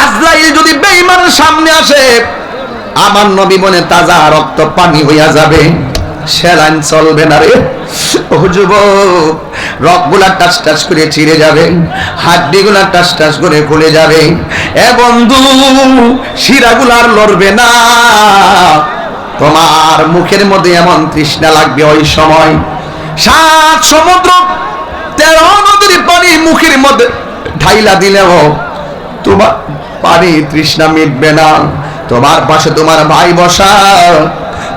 আজরাইল যদি বেঈমানের সামনে আসে, আমার নবী বনে তাজা রক্ত পানি হইয়া যাবে। সেলাইন চলবে না রে। ও যুবক রকগুলা টাস টাস করে ছিঁড়ে যাবে, হাড্ডিগুলা টাস টাস করে খুলে যাবে। এ বন্ধু শিরাগুলা আর লড়বে না। তোমার মুখের মধ্যে এমন তৃষ্ণা লাগবে ওই সময়। সাত সমুদ্র তেরো নদীর পানি মুখের মধ্যে ঢাইলা দিলেও তোমার পানি তৃষ্ণা মিটবে না। তোমার পাশে তোমার ভাই বসা,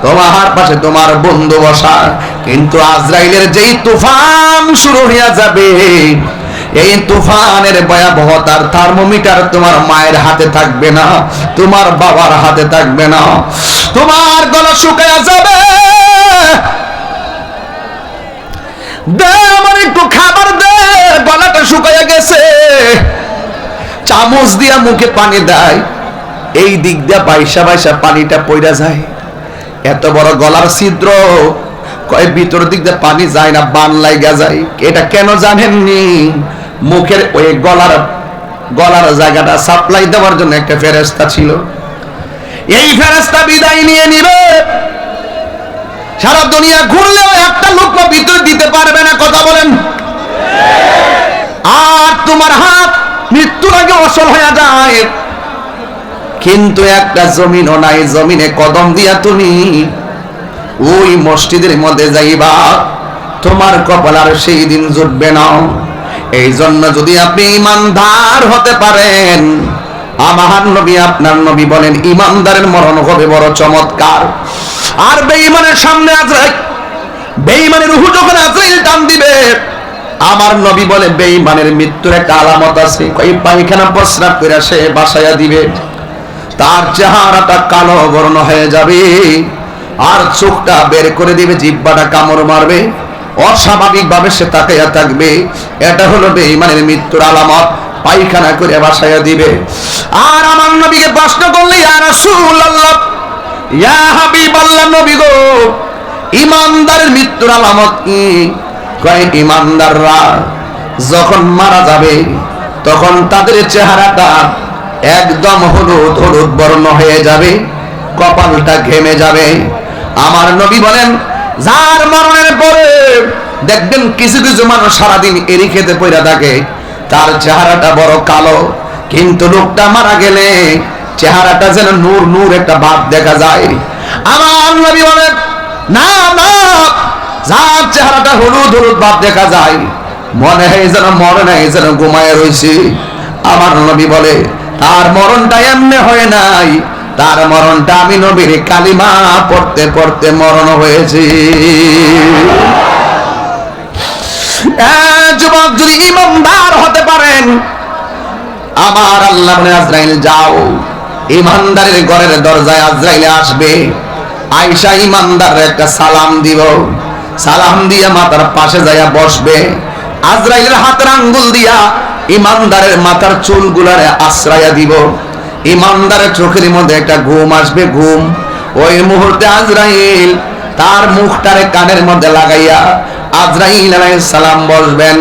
তোমার পাশে তোমার বন্ধু বসা। কিন্তু আজরাইলের যেই তুফান শুরু হইয়া যাবে, এই তুফানের ভয়াবহতার থার্মোমিটার তোমার মায়ের হাতে থাকবে না, তোমার বাবার হাতে থাকবে না। তোমার গলা শুকায়া যাবে। দে আমার একটু খাবার দে, গলাটা শুকাইয়া গেছে। চামচ দিয়া মুখে পানি দেয়, এই দিক দিয়া বাইসা বাইসা পানিটা পইরা যায়। এত বড় গলার ছিদ্র, কয় ভিতর দিক দিয়ে পানি যায় না, বান লাইগা যায়। এটা কেন জানেননি? মুখের ওই গলার গলার জায়গাটা সাপ্লাই দেওয়ার জন্য একটা ফেরেস্তা ছিল। এই ফেরেস্তা বিদায় নিয়ে নিবে। সারা দুনিয়া ঘুরলেও একটা লোক ভিতর দিতে পারবে না, কথা বলেন। আর তোমার হাত মৃত্যুর আগে অসল হয়ে যায়। কিন্তু একটা জমিনও নাই, জমিনে কদম দিয়া তুমি ওই মসজিদের মধ্যে যাইবা, তোমার কপাল আর সেই দিন জুটবে না। এই জন্য যদি আপনি ইমানদার হতে পারেন, আমার নবী, আপনার নবী বলেন, ইমানদারের মরণ হবে বড় চমৎকার। আর বেঈমানের সামনে আজরাইল, বেঈমানের রুহু যখন আজরাইল টান দিবে আমার নবী বলে, বেঈমানের মৃত্যুর একটা আলামত আছে। এই পায়খানা প্রস্রাব করে সে বাসায়া দিবে। তার চেহারাটা কালো বর্ণ হয়ে যাবে। আর চোখটা বের করে দিবে, জিব্বাটা কামড় মারবে। অস্বাভাবিক ভাবে সে তাকাইয়া থাকবে। এটা হলো বেঈমানের মৃত্যুর আলামত। পায়খানা করে বাসায়া দিবে। আর আমার নবীকে প্রশ্ন করলে, ইয়া রাসূলুল্লাহ, ইয়া হাবিবাল্লাহ নবী গো, ইমানদারের মৃত্যুর আলামত কি? কয় ইমানদাররা, যখন মারা যাবে, তখন তাদের চেহারাটা একদম হলুদ হলুদ বর্ণ হয়ে যাবে, কপালটা ঘেমে যাবে। আমার নবী বলেন, যার মরণের পরে দেখবেন কিছু কিছু মানুষ সারাদিন এরি খেতে পড়া থাকে। তার চেহারাটা বড় কালো, কিন্তু লোকটা মারা গেলে চেহারাটা যেন নূর নূর একটা ভাব দেখা যায়। আমার নবী বলেন, না না যার চেহারাটা হলুদ হলুদ ভাব দেখা যায়। মনে হয় যেন মরে নাই যেন ঘুমায় রয়েছে। আমার নবী বলে তার মরণটা এমনি হয় নাই। তার মরণটা আমি নবীর কালিমা পড়তে পড়তে মরণ হয়েছে। হ্যাঁ, যুবক যদি ইমানদার হতে পারেন আমার আল্লাহ আজরাইল যাও। ইমানদারের ঘরের দরজায় আজরাইলে আসবে। আয়সা ইমানদার একটা সালাম দিব। সালাম দিয়ে মাথার পাশে যাইয়া বসবে। আজরাইলের হাতের আঙ্গুল দিয়া ইমানদারের মাথার চুলগুলারে আশ্রয়া দিব। ইমানদারের চোখের মধ্যে একটা ঘুম আসবে, ঘুম। ওই মুহূর্তে আজরাইল তার মুখটারে কানের মধ্যে লাগাইয়া আজরাইল আলাইহিস সালাম বসবেন।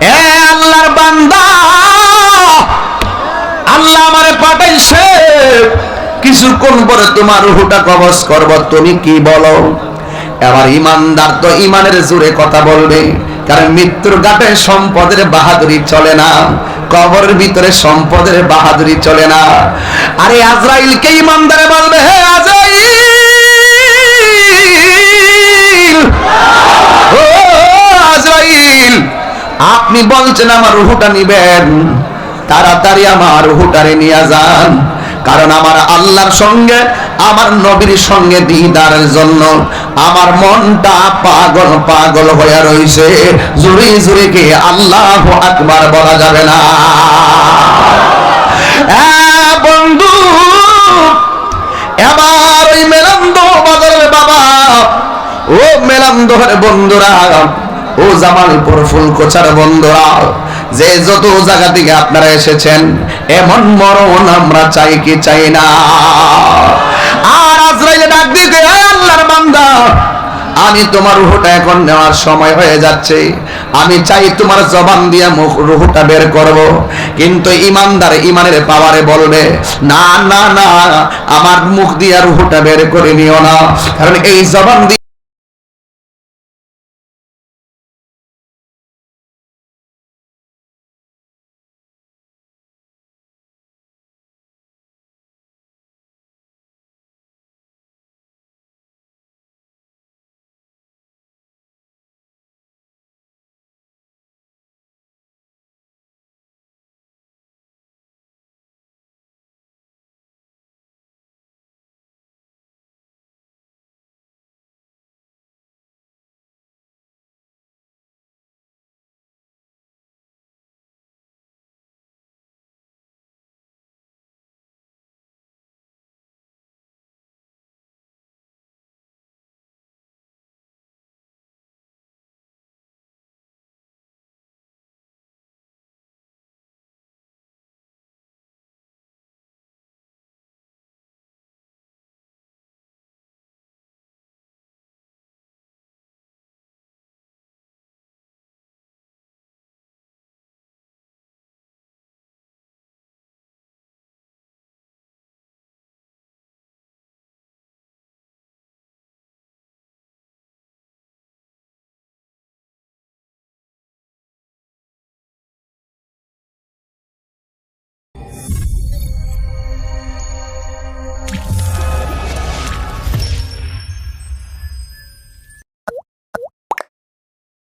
এ আল্লাহর বান্দা, আল্লাহ আমারে পাঠাইছে। কিছুক্ষণ পরে তোমার রুহুটা কবজ করব, তুমি কি বলো? এবার ইমানদার তো ইমানের জোরে কথা বলবে, কারণ মৃত্যুর ঘাটে সম্পদের বাহাদুরি চলে না, কবরের ভিতরে সম্পদের বাহাদুরি চলে না। আরে আজরাইলকে ইমানদারে বলবে? হে ও আজরাইল, আপনি বলছেন আমার রুহুটা নিবেন, তাড়াতাড়ি আমার রুহুটারে নিয়ে যান, কারণ আমার আল্লাহর সঙ্গে আমার নবীর সঙ্গে দিদারের জন্য আমার মনটা পাগল পাগল হয়ে রইছে। জুড়ি জুড়ি আল্লাহ আকবার বলা যাবে না। বন্ধু, এবার ওই মেলান্দ বাজারের বাবা, ও মেলান্দহের বন্ধুরা, ও জামালপুর ফুলকোচার বন্ধুরা, যে যত জায়গা থেকে আপনারা এসেছেন, এমন মরণ আমরা চাই কি চাই না। আজরাইলে ডাক দিতে আল্লাহর বান্দা, আমি তোমার রুহটা এখন নেওয়ার সময় হয়ে যাচ্ছে। আমি চাই তোমার জবান দিয়ে মুখ, রুহুটা বের করব। কিন্তু ইমানদার ইমানের পাওয়ারে বলবে, না না না, আমার মুখ দিয়ে রুহুটা বের করে নিও না। কারণ এই জবান দিয়ে